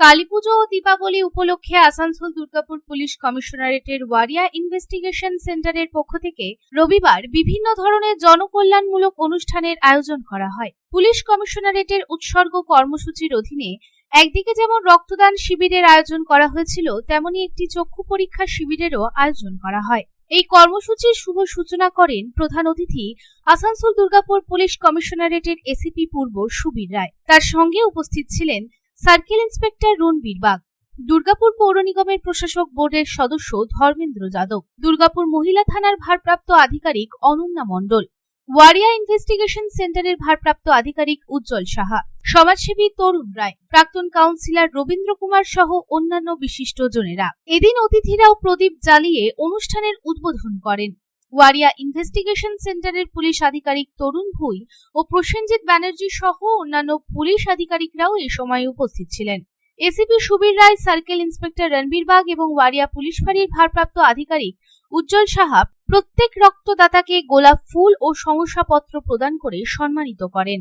কালীপুজো ও দীপাবলি উপলক্ষে আসানসোল দুর্গাপুর পুলিশ কমিশনারেটের ওয়ারিয়া ইনভেস্টিগেশন সেন্টারের পক্ষ থেকে রবিবার বিভিন্ন ধরনের জনকল্যাণমূলক অনুষ্ঠানের আয়োজন করা হয়। পুলিশ কমিশনারেটের উৎসর্গ কর্মসূচির অধীনে একদিকে যেমন রক্তদান শিবিরের আয়োজন করা হয়েছিল, তেমনি একটি চক্ষু পরীক্ষা শিবিরেরও আয়োজন করা হয়। এই কর্মসূচির শুভ সূচনা করেন প্রধান অতিথি আসানসোল দুর্গাপুর পুলিশ কমিশনারেটের এসিপি পূর্ব সুবীর রায়। তার সঙ্গে উপস্থিত ছিলেন সার্কেল ইন্সপেক্টর রণবীর বাগ দুর্গাপুর পৌর নিগমের প্রশাসক বোর্ডের সদস্য ধর্মেন্দ্র যাদব, দুর্গাপুর মহিলা থানার ভারপ্রাপ্ত আধিকারিক অনন্যা মণ্ডল, ওয়ারিয়া ইনভেস্টিগেশন সেন্টারের ভারপ্রাপ্ত আধিকারিক উজ্জ্বল সাহা, সমাজসেবী তরুণ রায়, প্রাক্তন কাউন্সিলর রবীন্দ্র কুমার সহ অন্যান্য বিশিষ্ট জনেরা। এদিন অতিথিরাও প্রদীপ জ্বালিয়ে অনুষ্ঠানের উদ্বোধন করেন। ওয়ারিয়া ইনভেস্টিগেশন সেন্টারের পুলিশ আধিকারিক তরুণ ভুই ও প্রসেনজিৎ ব্যানার্জি সহ অন্যান্য পুলিশ আধিকারিকরাও এ সময় উপস্থিত ছিলেন। ACP Subir Roy circle inspector Ranbir Bag এবং ওয়ারিয়া পুলিশ ফাঁড়ির ভারপ্রাপ্ত আধিকারিক উজ্জ্বল সাহা প্রত্যেক রক্তদাতাকে গোলাপ ফুল ও শংসাপত্র প্রদান করে সম্মানিত করেন।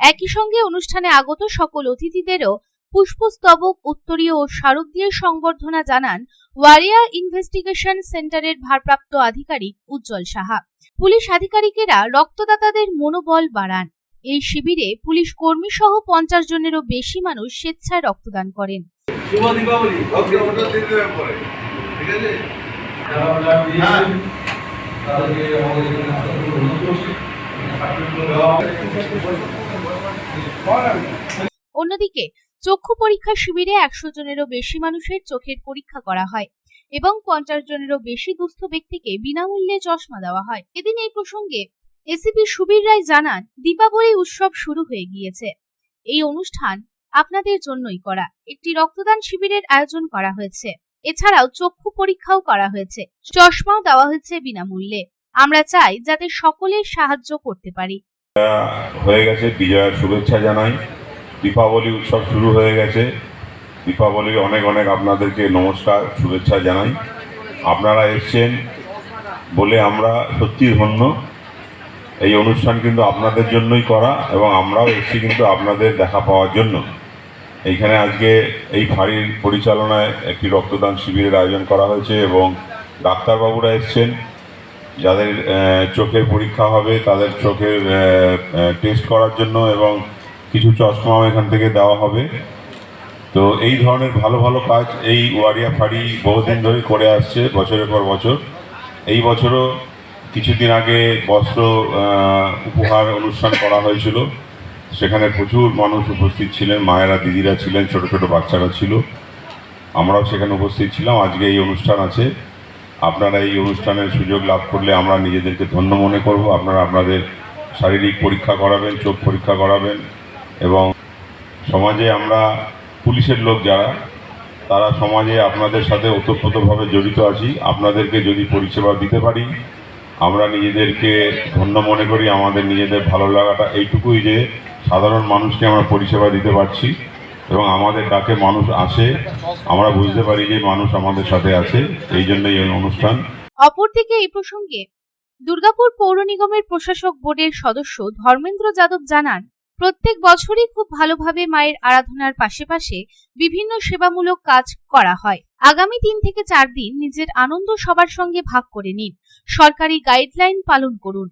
একই সঙ্গে অনুষ্ঠানে আগত সকল অতিথিদেরও পুষ্পস্তবক, উত্তরীয় ও স্মারক দিয়ে সংবর্ধনা জানান ওয়ারিয়া ইনভেস্টিগেশন সেন্টারের ভারপ্রাপ্ত আধিকারিক উজ্জ্বল সাহা। পুলিশ আধিকারিকেরা রক্তদাতাদের মনোবল বাড়ান। এই শিবিরে পুলিশ কর্মী সহ পঞ্চাশ জনেরও বেশি মানুষ স্বেচ্ছায় রক্তদান করেন। ঠিক আছে? অন্যদিকে, চক্ষু পরীক্ষা শিবিরে একশো জনেরও বেশি মানুষের চোখের পরীক্ষা করা হয় এবং পঞ্চাশ জনেরও বেশি দুস্থ ব্যক্তিকে বিনামূল্যে চশমা দেওয়া হয়। এদিন এই প্রসঙ্গে এসিপি সুবীর রায় জানান, দীপাবলি উৎসব শুরু হয়ে গিয়েছে। এই অনুষ্ঠান আপনাদের জন্যই করা। একটি রক্তদান শিবিরের আয়োজন করা হয়েছে। এছাড়াও চক্ষু পরীক্ষাও করা হয়েছে। চশমাও দেওয়া হয়েছে বিনামূল্যে। আমরা চাই যাতে সকলের সাহায্য করতে পারি। হয়ে গেছে। বিজয়ার শুভেচ্ছা জানাই। দীপাবলি উৎসব শুরু হয়ে গেছে। দীপাবলির অনেক অনেক আপনাদেরকে নমস্কার, শুভেচ্ছা জানাই। আপনারা এসছেন বলে আমরা সত্যি ধন্য। এই অনুষ্ঠান কিন্তু আপনাদের জন্যই করা এবং আমরাও এসেছি কিন্তু আপনাদের দেখা পাওয়ার জন্য। এইখানে আজকে এই ফাঁড়ির পরিচালনায় একটি রক্তদান শিবিরের আয়োজন করা হয়েছে এবং ডাক্তারবাবুরা এসছেন। যাদের চোখের পরীক্ষা হবে, তাদের চোখের টেস্ট করার জন্য এবং কিছু চশমাও এখান থেকে দেওয়া হবে। তো এই ধরনের ভালো ভালো কাজ এই ওয়ারিয়া ফাড়ি বহুদিন ধরে করে আসছে, বছরের পর বছর। এই বছরও কিছুদিন আগে বস্ত্র উপহার অনুষ্ঠান করা হয়েছিল। সেখানে প্রচুর মানুষ উপস্থিত ছিলেন, মায়েরা, দিদিরা ছিলেন, ছোট ছোট বাচ্চারা ছিল। আমরাও সেখানে উপস্থিত ছিলাম, আজকে এই অনুষ্ঠান আছে। আপনারা এই অনুষ্ঠানের সুযোগ লাভ করলে আমরা নিজেদেরকে ধন্য মনে করব। আপনারা আপনাদের শারীরিক পরীক্ষা করাবেন, চোখ পরীক্ষা করাবেন এবং সমাজে আমরা পুলিশের লোক যারা, তারা সমাজে আপনাদের সাথে ওতপ্রোতভাবে জড়িত আছি। আপনাদেরকে যদি পরিষেবা দিতে পারি, আমরা নিজেদেরকে ধন্য মনে করি। আমাদের নিজেদের ভালো লাগাটা এইটুকুই যে সাধারণ মানুষকে আমরা পরিষেবা দিতে পারছি। এবং আমাদের ডাকে মানুষ আসে। আমরা বুঝতে পারি যে মানুষ আমাদের সাথে আছে। এই জন্যই এই অনুষ্ঠান। অপরদিকে এই প্রসঙ্গে দুর্গাপুর পৌর নিগমের প্রশাসক বোর্ডের সদস্য ধর্মেন্দ্র যাদব জানান প্রত্যেক বছরই খুব ভালোভাবে মায়ের আরাধনার পাশে পাশে বিভিন্ন সেবামূলক কাজ করা হয়। আগামী তিন থেকে চার দিন নিজের আনন্দ সবার সঙ্গে ভাগ করে নিন। সরকারি গাইডলাইন পালন করুন।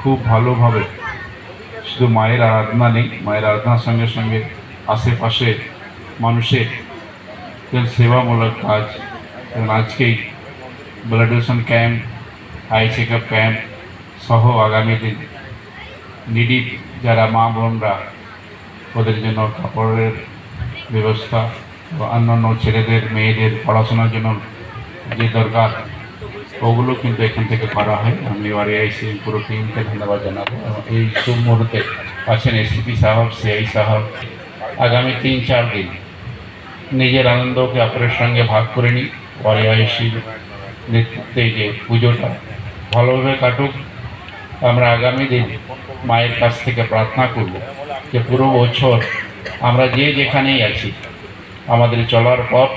খুব ভালোভাবে শুধু মায়ের আরাধনা নেই মায়ের আরাধনার সঙ্গে সঙ্গে আশেপাশে মানুষের সেবামূলক কাজ, যেমন আজকেই blood donation camp eye check up camp সহ আগামী দিন নিডি যারা মা বোনরা, ওদের জন্য কাপড়ের ব্যবস্থা অন্যান্য ছেলেদের, মেয়েদের পড়াশোনার জন্য যে দরকার, ওগুলো কিন্তু এখান থেকে করা হয়। আমি ওয়ারিআইসি পুরো টিমকে ধন্যবাদ জানাব। এবং এই মুহূর্তে আছেন এসিপি সাহেব, সিআই সাহেব আগামী তিন চার দিন নিজের আনন্দকে অপরের সঙ্গে ভাগ করে নিই ওয়ারিআইসির নেতৃত্বে যে পুজোটা ভালোভাবে কাটুক। আমরা আগামী দিন মায়ের কাছ থেকে প্রার্থনা করব যে পুরো বছর আমরা যে যেখানেই আছি, আমাদের চলার পথ,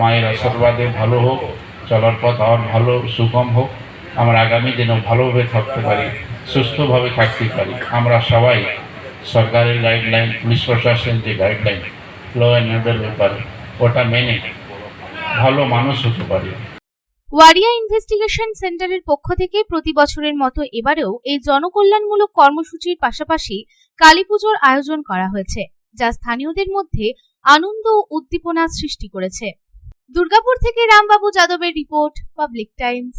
মায়ের আশীর্বাদে ভালো হোক, চলার পথ আর ভালো, সুগম হোক, আমরা আগামী দিনেও ভালোভাবে থাকতে পারি, সুস্থভাবে থাকতে পারি। আমরা সবাই সরকারের গাইডলাইন পুলিশ প্রশাসনের যে গাইডলাইন ল অ্যান্ড অর্ডার ব্যাপারে, ওটা মেনে ভালো মানুষ হতে পারি। ওয়ারিয়া ইনভেস্টিগেশন সেন্টারের পক্ষ থেকে প্রতি বছরের মতো এবারেও এই জনকল্যাণমূলক কর্মসূচির পাশাপাশি কালীপুজোর আয়োজন করা হয়েছে, যা স্থানীয়দের মধ্যে আনন্দ ও উদ্দীপনা সৃষ্টি করেছে। দুর্গাপুর থেকে রামবাবু যাদবের রিপোর্ট, পাবলিক টাইমস।